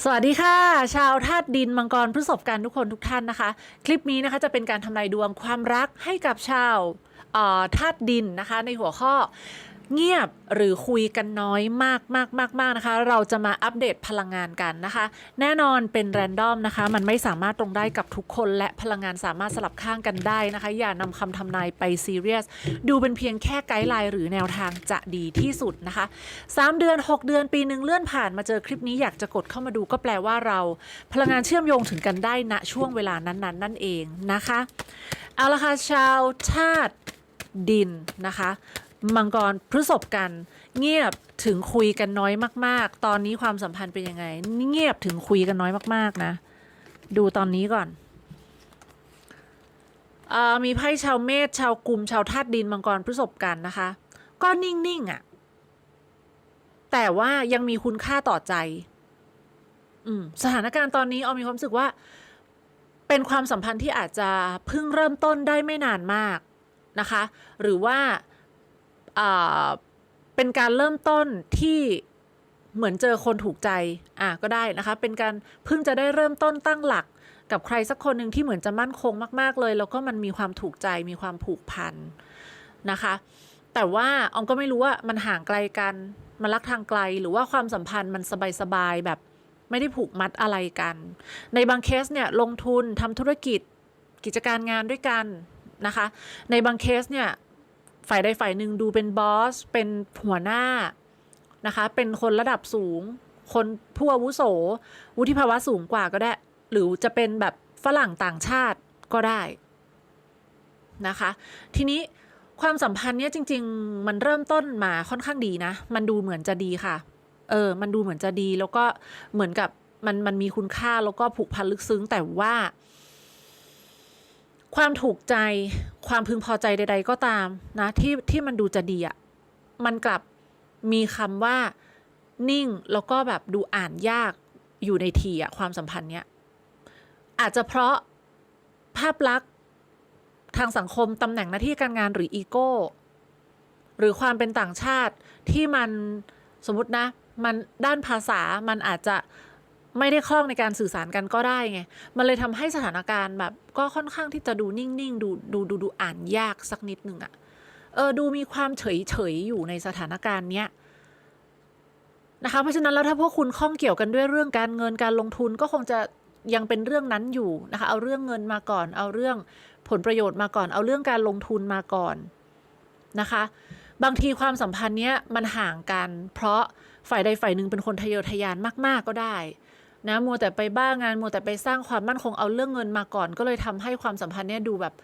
สวัสดีค่ะ ชาวธาตุดินมังกรพฤษภกันทุกคนทุกท่านนะคะ คลิปนี้นะคะจะเป็นการทำนายดวงความรักให้กับชาวธาตุดินนะคะ ในหัวข้อ เงียบหรือคุยกันน้อยมากมากมากมากนะคะ เราจะมาอัปเดตพลังงานกันนะคะ แน่นอนเป็นแรนดอมนะคะ มันไม่สามารถตรงได้กับทุกคน และพลังงานสามารถสลับข้างกันได้นะคะ อย่านำคำทำนายไปซีเรียส ดูเป็นเพียงแค่ไกด์ไลน์หรือแนวทางจะดีที่สุดนะคะ 3 เดือน 6 เดือนปีหนึ่งเลื่อนผ่านมาเจอคลิปนี้อยากจะกดเข้ามาดูก็แปลว่าเรา พลังงานเชื่อมโยงถึงกันได้ณช่วงเวลานั้นๆนั่นเองนะคะเอาละค่ะชาวธาตุดินนะคะ มังกรพฤษภกัน เงียบถึงคุยกันน้อยมาก ๆ ตอนนี้ความสัมพันธ์เป็นยังไง เงียบถึงคุยกันน้อยมาก ๆ นะ ดูตอนนี้ก่อนอมีไพ่ชาวเมษชาวกุมชาวธาตุดินมังกรพฤษภกันนะคะ ก็นิ่ง ๆอะ แต่ว่ายังมีคุณค่าต่อใจ อืมสถานการณ์ตอนนี้ออมมีความรู้สึกว่า เป็นความสัมพันธ์ที่อาจจะเพิ่งเริ่มต้นได้ไม่นานมากนะคะ หรือว่า เป็นการเริ่มต้นที่เหมือนเจอคนถูกใจ อะก็ได้นะคะ เป็นการเพิ่งจะได้เริ่มต้นตั้งหลักกับใครสักคนหนึ่งที่เหมือนจะมั่นคงมาก ๆ เลย แล้วก็มันมีความถูกใจมีความผูกพันนะคะ แต่ว่าออมก็ไม่รู้ว่ามันห่างไกลกันมันรักทางไกลหรือว่าความสัมพันธ์มันสบาย ๆ แบบไม่ได้ผูกมัดอะไรกัน ในบางเคสเนี่ยลงทุนทำธุรกิจกิจการงานด้วยกันนะคะ ในบางเคสเนี่ย ฝ่ายใดฝ่ายหนึ่งดูเป็นบอส เป็นหัวหน้านะคะ เป็นคนระดับสูง คนผู้อาวุโส วุฒิภาวะสูงกว่าก็ได้ หรือจะเป็นแบบฝรั่งต่างชาติก็ได้นะคะ ทีนี้ความสัมพันธ์เนี้ยจริง ๆ มันเริ่มต้นมาค่อนข้างดีนะ มันดูเหมือนจะดีค่ะ เออ มันดูเหมือนจะดีแล้วก็เหมือนกับมันมันมีคุณค่าแล้วก็ผูกพันลึกซึ้งแต่ว่า ความถูกใจ ความพึงพอใจใด ๆ ก็ตามนะที่ที่มันดูจะดีอะมันกลับมีคำว่านิ่งแล้วก็แบบดูอ่านยากอยู่ในทีอะความสัมพันธ์เนี้ยอาจจะเพราะภาพลักษณ์ทางสังคมตำแหน่งหน้าที่การงานหรืออีโก้ หรือความเป็นต่างชาติที่มันสมมตินะ มันด้านภาษามันอาจจะ ไม่ได้คล่องในการสื่อสารกันก็ได้ไง มันเลยทำให้สถานการณ์แบบ ก็ค่อนข้างที่จะดูนิ่งๆ ดูดูดูดูอ่านยากสักนิดหนึ่งอะเออดูมีความเฉยเฉยๆอยู่ในสถานการณ์เนี้ยนะคะ เพราะฉะนั้นแล้วถ้าพวกคุณข้องเกี่ยวกันด้วยเรื่องการเงินการลงทุนก็คงจะยังเป็นเรื่องนั้นอยู่นะคะ เอาเรื่องเงินมาก่อน เอาเรื่องผลประโยชน์มาก่อน เอาเรื่องการลงทุนมาก่อนนะคะ บางทีความสัมพันธ์เนี้ยมันห่างกัน เพราะฝ่ายใดฝ่ายหนึ่งเป็นคนทะเยอทะยานมาก ๆก็ได้ นะมัวแต่ไปบ้างานมัวแต่ไปสร้างความมั่นคงเอาเรื่องเงินมาก่อน ก็เลยทำให้ความสัมพันธ์เนี้ยดูแบบ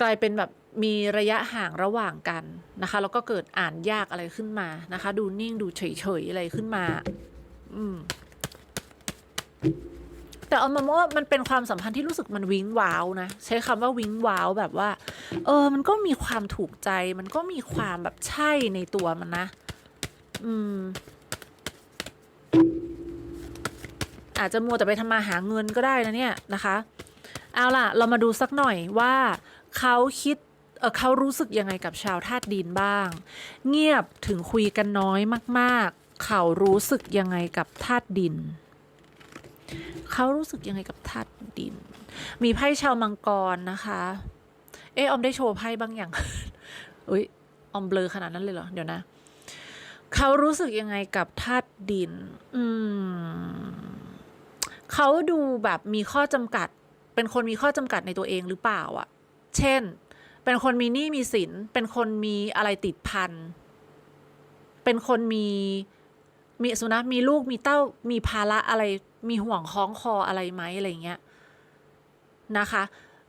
กลายเป็นแบบมีระยะห่างระหว่างกันนะคะแล้วก็เกิดอ่านยากอะไรขึ้นมานะคะ ดูนิ่งดูเฉยๆอะไรขึ้นมา อืมแต่เอามาว่ามันเป็นความสัมพันธ์ที่รู้สึกมันวิ้งว้าวนะ ใช้คำว่าวิ้งว้าวแบบว่า เออ มันก็มีความถูกใจ มันก็มีความแบบใช่ในตัวมันนะ อืม อาจจะมัวแต่ไปทำมาหาเงินก็ได้นะเนี่ยนะคะ เอาล่ะ เรามาดูสักหน่อยว่าเขาคิดเเขารู้สึกยังไงกับชาวธาตุดินบ้าง เงียบถึงคุยกันน้อยมาก ๆ เขารู้สึกยังไงกับธาตุดิน เขารู้สึกยังไงกับธาตุดิน มีไพ่ชาวมังกรนะคะ เออออมได้โชว์ไพ่บางอย่างอุ้ยออมเบลอขนาดนั้นเลยเหรอ เดี๋ยวนะ เขารู้สึกยังไงกับธาตุดิน อืม เขาดูแบบมีข้อจำกัด เป็นคนมีข้อจำกัดในตัวเองหรือเปล่าอะเช่น เป็นคนมีหนี้มีสิน เป็นคนมีอะไรติดพัน เป็นคนมีมีสุนัขมีลูกมีเต้ามีภาระอะไรมีห่วงคล้องคออะไรไหมอะไรเงี้ยนะคะ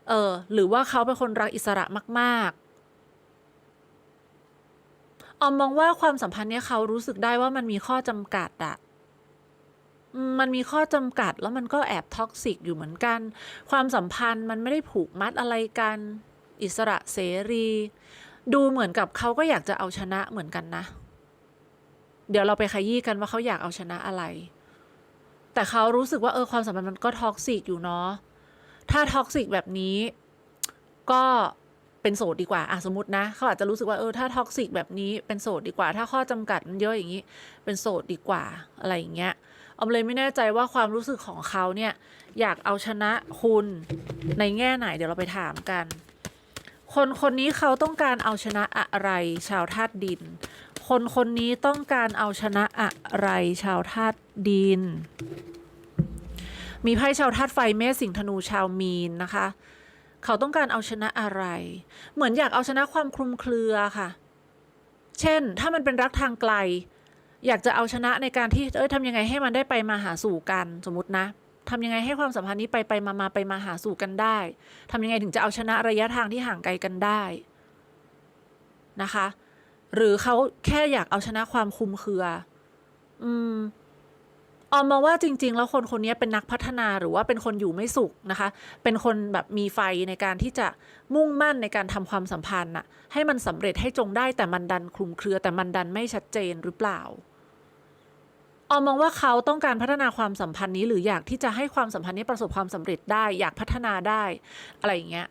เออหรือว่าเขาเป็นคนรักอิสระมากๆออมมองว่าความสัมพันธ์เนี้ยเขารู้สึกได้ว่ามันมีข้อจำกัดอะ มันมีข้อจำกัดแล้วมันก็แอบท็อกซิกอยู่เหมือนกัน ความสัมพันธ์มันไม่ได้ผูกมัดอะไรกัน อิสระเสรี ดูเหมือนกับเขาก็อยากจะเอาชนะเหมือนกันนะ เดี๋ยวเราไปขยี้กันว่าเขาอยากเอาชนะอะไร แต่เขารู้สึกว่าเออความสัมพันธ์มันก็ท็อกซิกอยู่เนาะถ้าท็อกซิกแบบนี้ก็เป็นโสดดีกว่าอะสมมตินะ เขาอาจจะรู้สึกว่าเออถ้าท็อกซิกแบบนี้เป็นโสดดีกว่า ถ้าข้อจำกัดมันเยอะอย่างนี้ เป็นโสดดีกว่าอะไรอย่างเงี้ย อมเลยไม่แน่ใจว่าความรู้สึกของเขาเนี่ย อยากเอาชนะคุณในแง่ไหน เดี๋ยวเราไปถามกัน คนคนนี้เขาต้องการเอาชนะอะไร ชาวธาตุดิน คนคนนี้ต้องการเอาชนะอะไร ชาวธาตุดิน มีไพ่ชาวธาตุไฟเมษสิงธนูชาวมีนนะคะ เขาต้องการเอาชนะอะไร เหมือนอยากเอาชนะความคลุมเครือค่ะ เช่น ถ้ามันเป็นรักทางไกล อยากจะเอาชนะในการที่เอ้ยทำยังไงให้มันได้ไปมาหาสู่กันสมมตินะทำยังไงให้ความสัมพันธ์นี้ไปไปมามาไปมาหาสู่กันได้ทำยังไงถึงจะเอาชนะระยะทางที่ห่างไกลกันได้นะคะ หรือเขาแค่อยากเอาชนะความคุมเครือ อืม ออมมองว่าจริง ๆ แล้วคนคนนี้เป็นนักพัฒนาหรือว่าเป็นคนอยู่ไม่สุขนะคะ เป็นคนแบบมีไฟในการที่จะมุ่งมั่นในการทำความสัมพันธ์น่ะให้มันสำเร็จให้จงได้แต่มันดันคลุมเครือแต่มันดันไม่ชัดเจนหรือเปล่าออมมองว่าเขาต้องการพัฒนาความสัมพันธ์นี้ หรืออยากที่จะให้ความสัมพันธ์นี้ประสบความสำเร็จได้ อยากพัฒนาได้อะไรอย่างเงี้ย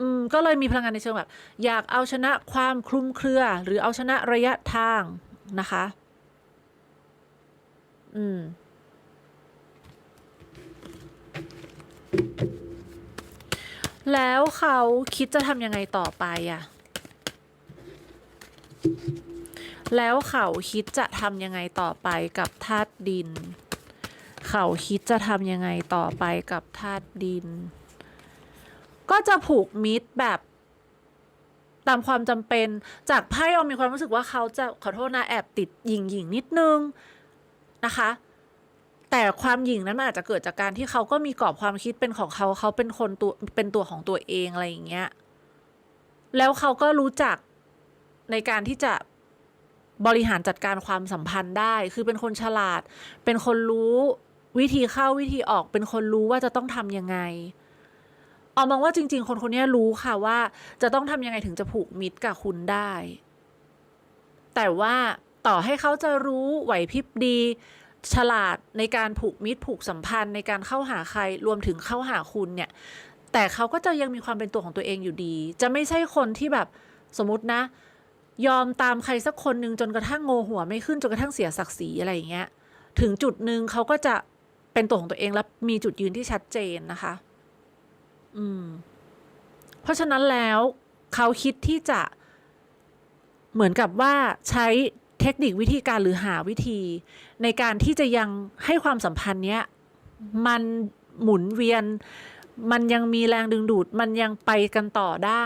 อืมก็เลยมีพลังงานในเชิงแบบ อยากเอาชนะความคลุมเครือ หรือเอาชนะระยะทางนะคะ อืม แล้วเขาคิดจะทำยังไงต่อไปอะแล้วเขาคิดจะทำยังไงต่อไปกับธาตุดิน เขาคิดจะทำยังไงต่อไปกับธาตุดิน ก็จะผูกมิตรแบบตามความจำเป็นจากไพ่เรามีความรู้สึกว่าเขาจะขอโทษนะแอบติดหยิงหยิงนิดนึง นะคะ แต่ความหยิ่งนั้นมันอาจจะเกิดจากการที่เขาก็มีกรอบความคิดเป็นของเขาเขาเป็นคนตัวเป็นตัวของตัวเองอะไรอย่างเงี้ยแล้วเขาก็รู้จักในการที่จะบริหารจัดการความสัมพันธ์ได้ คือเป็นคนฉลาด เป็นคนรู้วิธีเข้าวิธีออก เป็นคนรู้ว่าจะต้องทำยังไงออมมองว่าจริง ๆ คนคนนี้รู้ค่ะว่า จะต้องทำยังไงถึงจะผูกมิตรกับคุณได้ แต่ว่า ต่อให้เขาจะรู้ไหวพริบดี ฉลาดในการผูกมิตรผูกสัมพันธ์ในการเข้าหาใครรวมถึงเข้าหาคุณเนี่ย แต่เขาก็จะยังมีความเป็นตัวของตัวเองอยู่ดี จะไม่ใช่คนที่แบบสมมตินะ ยอมตามใครสักคนหนึ่งจนกระทั่งโงหัวไม่ขึ้นจนกระทั่งเสียศักดิ์ศรีอะไรอย่างเงี้ยถึงจุดหนึ่งเขาก็จะเป็นตัวของตัวเองและมีจุดยืนที่ชัดเจนนะคะ อืม เพราะฉะนั้นแล้วเขาคิดที่จะเหมือนกับว่าใช้ เทคนิควิธีการหรือหาวิธี ในการที่จะยังให้ความสัมพันธ์เนี้ยมันหมุนเวียน มันยังมีแรงดึงดูด มันยังไปกันต่อได้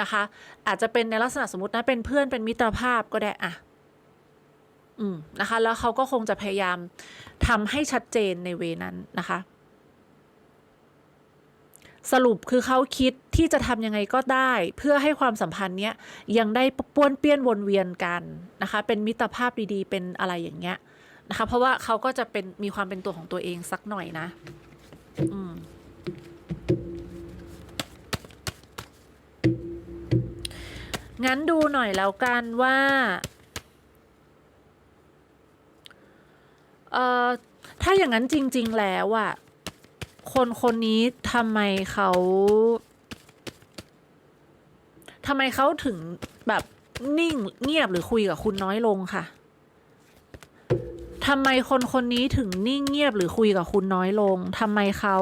นะคะ อาจจะเป็นในลักษณะสมมตินะเป็นเพื่อนเป็นมิตรภาพก็ได้อะอืมนะคะ แล้วเขาก็คงจะพยายามทำให้ชัดเจนในเวนั้นนะคะ สรุปคือเขาคิดที่จะทำยังไงก็ได้ เพื่อให้ความสัมพันธ์เนี้ยยังได้ป้วนเปี้ยนวนเวียนกันนะคะ เป็นมิตรภาพดีๆ เป็นอะไรอย่างเงี้ยนะคะ เพราะว่าเขาก็จะเป็นมีความเป็นตัวของตัวเองสักหน่อยนะ อืมงั้นดูหน่อยแล้วกันว่าเอ่อถ้าอย่างนั้นจริง ๆ แล้วอะ คนคนนี้ทำไมเขาทำไมเขาถึงแบบนิ่งเงียบหรือคุยกับคุณน้อยลงค่ะทำไมคนคนนี้ถึงนิ่งเงียบหรือคุยกับคุณน้อยลงทำไมเขา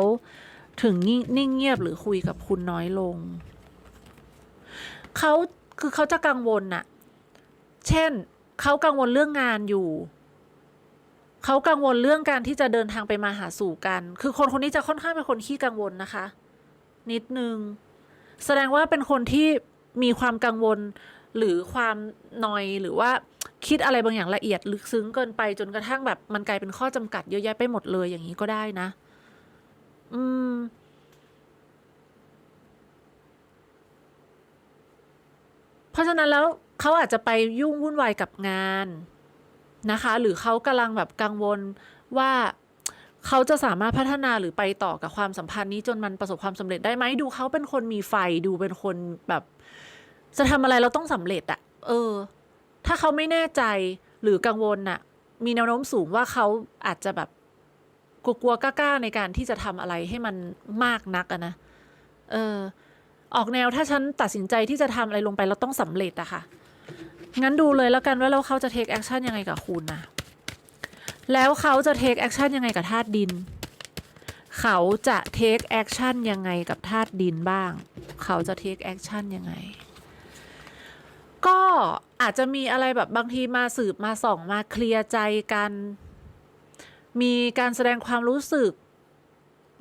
ถึงนิ่งนิ่งเงียบหรือคุยกับคุณน้อยลง เขาคือเขาจะกังวลน่ะ เช่น เขากังวลเรื่องงานอยู่ เขากังวลเรื่องการที่จะเดินทางไปมาหาสู่กัน คือคนคนนี้จะค่อนข้างเป็นคนขี้กังวลนะคะ นิดนึง แสดงว่าเป็นคนที่มีความกังวลหรือความนอยหรือว่าคิดอะไรบางอย่างละเอียดลึกซึ้งเกินไปจนกระทั่งแบบมันกลายเป็นข้อจำกัดเยอะแยะไปหมดเลยอย่างนี้ก็ได้นะ อืม เพราะฉะนั้นแล้วเขาอาจจะไปยุ่งวุ่นวายกับงาน นะคะ หรือเขากำลังแบบกังวลว่าเขาจะสามารถพัฒนาหรือไปต่อกับความสัมพันธ์นี้จนมันประสบความสำเร็จได้ไหมดูเขาเป็นคนมีไฟดูเป็นคนแบบ จะทำอะไรเราต้องสำเร็จอะเออ ถ้าเขาไม่แน่ใจหรือกังวลน่ะ มีแนวโน้มสูงว่าเขาอาจจะแบบกลัวๆกล้าๆในการที่จะทำอะไรให้มันมากนักอะนะเออ ออกแนวถ้าฉันตัดสินใจที่จะทำอะไรลงไปแล้วต้องสำเร็จอะค่ะ งั้นดูเลยแล้วกันว่าแล้วเขาจะเทคแอคชั่นยังไงกับคุณนะแล้วเขาจะ take action ยังไงกับธาตุดิน เขาจะ take action ยังไงกับธาตุดินบ้าง เขาจะ take action ยังไง ก็อาจจะมีอะไรแบบบางทีมาสืบมาส่องมาเคลียร์ใจกัน มีการแสดงความรู้สึก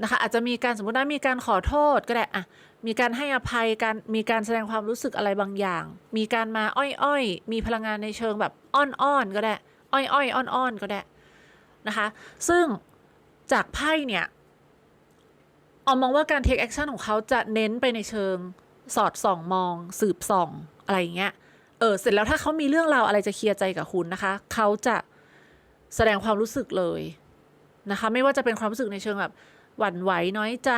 นะคะอาจจะมีการสมมติว่ามีการขอโทษก็ได้อะมีการให้อภัยกันมีการแสดงความรู้สึกอะไรบางอย่าง มีการมาอ้อยๆ มีพลังงานในเชิงแบบอ้อนๆก็ได้อ้อยๆอ้อนๆก็ได้นะคะซึ่งจากไพ่เนี่ยออมมองว่าการ take action ของเขาจะเน้นไปในเชิงสอดส่องมอง สืบส่องอะไรอย่างเงี้ยเออเสร็จแล้วถ้าเขามีเรื่องราวอะไรจะเคลียร์ใจกับคุณนะคะ เขาจะแสดงความรู้สึกเลยนะคะ ไม่ว่าจะเป็นความรู้สึกในเชิงแบบ หวั่นไหวน้อยใจ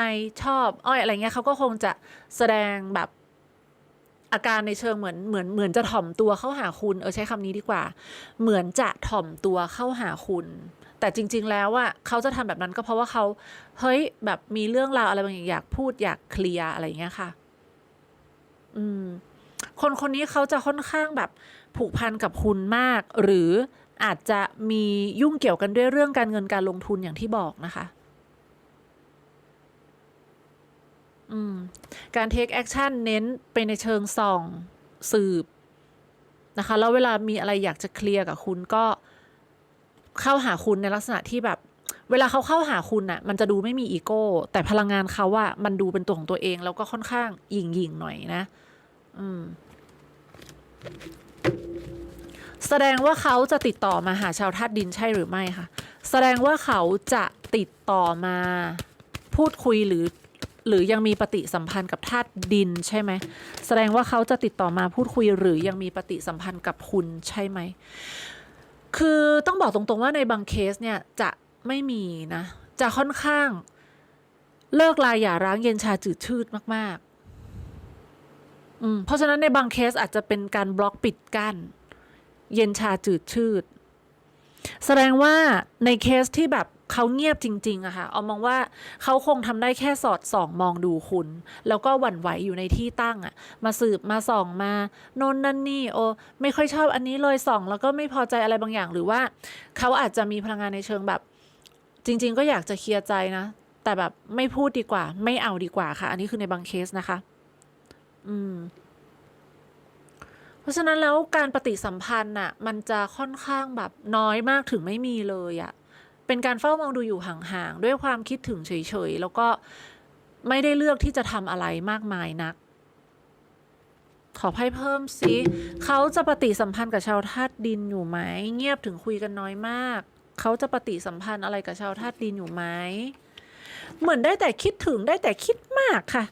ชอบอ้อยอะไรเงี้ยเขาก็คงจะแสดงแบบอาการในเชิงเหมือนเหมือนเหมือนจะถ่อมตัวเข้าหาคุณ เออใช้คำนี้ดีกว่า เหมือนจะถ่อมตัวเข้าหาคุณ แต่จริง ๆ แล้วว่าเขาจะทำแบบนั้นก็เพราะว่าเขาเฮ้ยแบบมีเรื่องราวอะไรบางอย่างอยากพูดอยากเคลียร์อะไรเงี้ยค่ะ อืม คนคนนี้เขาจะค่อนข้างแบบผูกพันกับคุณมาก หรืออาจจะมียุ่งเกี่ยวกันด้วยเรื่องการเงินการลงทุนอย่างที่บอกนะคะ อืม การ take action เน้นไปในเชิงส่องสืบนะคะ แล้วเวลามีอะไรอยากจะเคลียร์กับคุณก็เข้าหาคุณในลักษณะที่แบบ เวลาเขาเข้าหาคุณน่ะ มันจะดูไม่มีอีโก้ แต่พลังงานเขาว่ามันดูเป็นตัวของตัวเอง แล้วก็ค่อนข้างหยิ่งหยิ่งหน่อยนะ อืม แสดงว่าเขาจะติดต่อมาหาชาวธาตุดินใช่หรือไม่คะแสดงว่าเขาจะติดต่อมาพูดคุยหรือ หรือยังมีปฏิสัมพันธ์กับธาตุดินใช่ไหมแสดงว่าเขาจะติดต่อมาพูดคุยหรือยังมีปฏิสัมพันธ์กับคุณใช่ไหมคือต้องบอกตรงๆว่าในบางเคสเนี่ยจะไม่มีนะ จะค่อนข้างเลิกลาอย่าร้างเย็นชาจืดชืดมากๆอืมเพราะฉะนั้นในบางเคสอาจจะเป็นการบล็อกปิดกั้นเย็นชาจืดชืด แสดงว่าในเคสที่แบบ เขาเงียบจริง ๆอะค่ะ เอามองว่าเขาคงทำได้แค่สอดส่องมองดูคุณ แล้วก็หวั่นไหวอยู่ในที่ตั้งอะมาสืบมาส่องมาโน่นนั่นนี่โอไม่ค่อยชอบอันนี้เลยส่อง แล้วก็ไม่พอใจอะไรบางอย่างหรือว่า เขาอาจจะมีพลังงานในเชิงแบบ จริง ๆ ก็อยากจะเคลียร์ใจนะ แต่แบบไม่พูดดีกว่า ไม่เอาดีกว่าค่ะ อันนี้คือในบางเคสนะคะ อืมเพราะฉะนั้นแล้วการปฏิสัมพันธ์น่ะมันจะค่อนข้างแบบน้อยมากถึงไม่มีเลยอะ่ะ เป็นการเฝ้ามองดูอยู่ห่างๆด้วยความคิดถึงเฉยๆแล้วก็ไม่ได้เลือกที่จะทำอะไรมากมายนัก ขอไพ่เพิ่มสิเขาจะปฏิสัมพันธ์กับชาวธาตุดินอยู่ไหม เงียบถึงคุยกันน้อยมาก เขาจะปฏิสัมพันธ์อะไรกับชาวธาตุดินอยู่ไหมเหมือนได้แต่คิดถึงได้แต่คิดมากค่ะ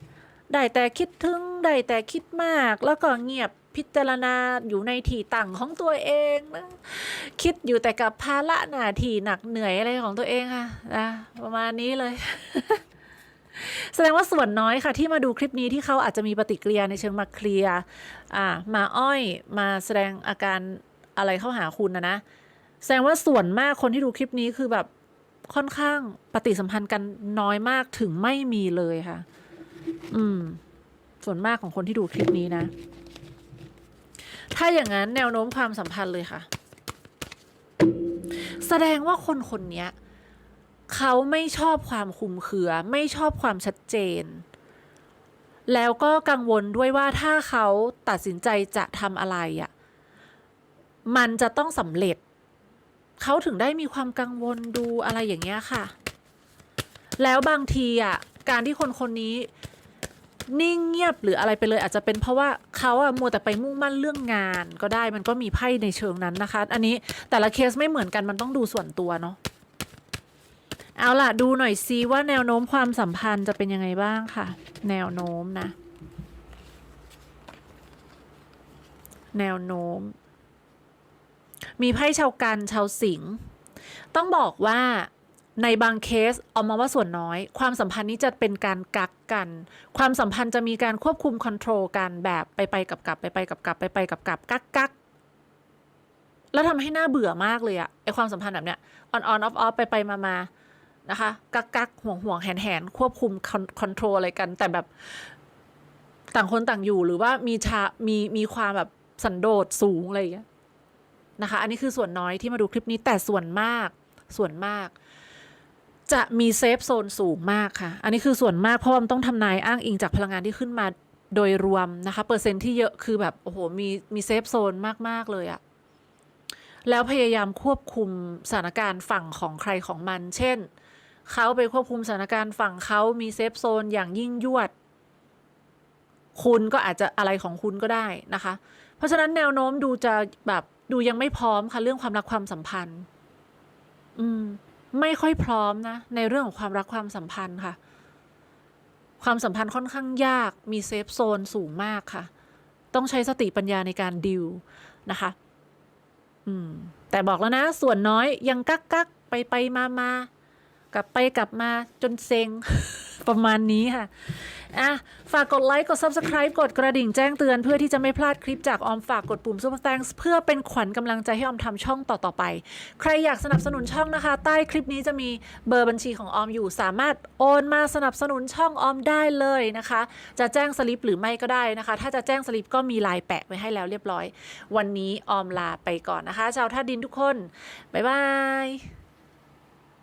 ได้แต่คิดถึงได้แต่คิดมาก แล้วก็เงียบ พิจารณาอยู่ในที่ตั้งของตัวเองนะคิดอยู่แต่กับภาระหน้าที่หนักเหนื่อยอะไรของตัวเองค่ะนะประมาณนี้เลย แสดงว่าส่วนน้อยค่ะ ที่มาดูคลิปนี้ที่เขาอาจจะมีปฏิกิริยาในเชิงมาเคลียร์อ่ามาอ้อยมาแสดงอาการอะไรเข้าหาคุณนะนะแสดงว่าส่วนมากคนที่ดูคลิปนี้คือแบบค่อนข้างปฏิสัมพันธ์กันน้อยมากถึงไม่มีเลยค่ะ อืม ส่วนมากของคนที่ดูคลิปนี้นะ ถ้าอย่างนั้นแนวโน้มความสัมพันธ์เลยค่ะ แสดงว่าคนคนนี้เขาไม่ชอบความคุมเคือ ไม่ชอบความชัดเจน แล้วก็กังวลด้วยว่าถ้าเขาตัดสินใจจะทำอะไรอะ่ะมันจะต้องสำเร็จ เขาถึงได้มีความกังวลดูอะไรอย่างเงี้ยค่ะ แล้วบางทีอะการที่คนคนนี้ นิ่งเงียบหรืออะไรไปเลย อาจจะเป็นเพราะว่าเขาอะมัวแต่ไปมุ่งมั่นเรื่องงาน ก็ได้มันก็มีไพ่ในเชิงนั้นนะคะ อันนี้แต่ละเคสไม่เหมือนกันมันต้องดูส่วนตัวเนาะเอาล่ะดูหน่อยซิว่าแนวโน้มความสัมพันธ์จะเป็นยังไงบ้างค่ะ แนวโน้มนะ แนวโน้ม มีไพ่ชาวกันชาวสิงต้องบอกว่า ในบางเคสเอามาว่าส่วนน้อย ความสัมพันธ์นี้จะเป็นการกักกัน ความสัมพันธ์จะมีการควบคุมคอนโทรลกันแบบไปไปกับกับไปไปกับกับไปไปกับกับกักกักแล้วทำให้หน้าเบื่อมากเลยอะไอความสัมพันธ์แบบเนี้ยออนออนออฟออฟไปไปมามานะคะกักกักห่วงห่วงแหนแหนควบคุมคอนโทรลอะไรกัน แต่แบบต่างคนต่างอยู่หรือว่ามีชามีมีความแบบสันโดษสูงอะไรอย่างเงี้ยนะคะ อันนี้คือส่วนน้อยที่มาดูคลิปนี้แต่ส่วนมากส่วนมาก จะมีเซฟโซนสูงมากค่ะ อันนี้คือส่วนมากเพราะว่ามันต้องทำนายอ้างอิงจากพลังงานที่ขึ้นมาโดยรวมนะคะ เปอร์เซ็นต์ที่เยอะคือแบบ โอ้โห มีมีเซฟโซนมาก ๆ เลยอะแล้วพยายามควบคุมสถานการณ์ฝั่งของใครของมัน เช่น เขาไปควบคุมสถานการณ์ฝั่งเขามีเซฟโซนอย่างยิ่งยวด คุณก็อาจจะอะไรของคุณก็ได้นะคะ เพราะฉะนั้นแนวโน้มดูจะแบบดูยังไม่พร้อมค่ะเรื่องความรักความสัมพันธ์ อืม ไม่ค่อยพร้อมนะในเรื่องของความรักความสัมพันธ์ค่ะ ความสัมพันธ์ค่อนข้างยากมีเซฟโซนสูงมากค่ะ ต้องใช้สติปัญญาในการดิวนะคะอืมแต่บอกแล้วนะ ส่วนน้อยยังกักกักไปไปมามา กลับไปกลับมาจนเซ็ง ประมาณนี้ค่ะอะฝากกดไลค์ กด Subscribe กดกระดิ่งแจ้งเตือนเพื่อที่จะไม่พลาดคลิปจากออมฝากกดปุ่ม Super Thanks เพื่อเป็นขวัญกำลังใจให้ออมทำช่องต่อ ๆ ไป ใครอยากสนับสนุนช่องนะคะ ใต้คลิปนี้จะมีเบอร์บัญชีของออมอยู่ สามารถโอนมาสนับสนุนช่องออมได้เลยนะคะ จะแจ้งสลิปหรือไม่ก็ได้นะคะ ถ้าจะแจ้งสลิปก็มีลายแปะไว้ให้แล้วเรียบร้อย วันนี้ออมลาไปก่อนนะคะ ชาวท่าดินทุกคนบ๊ายบาย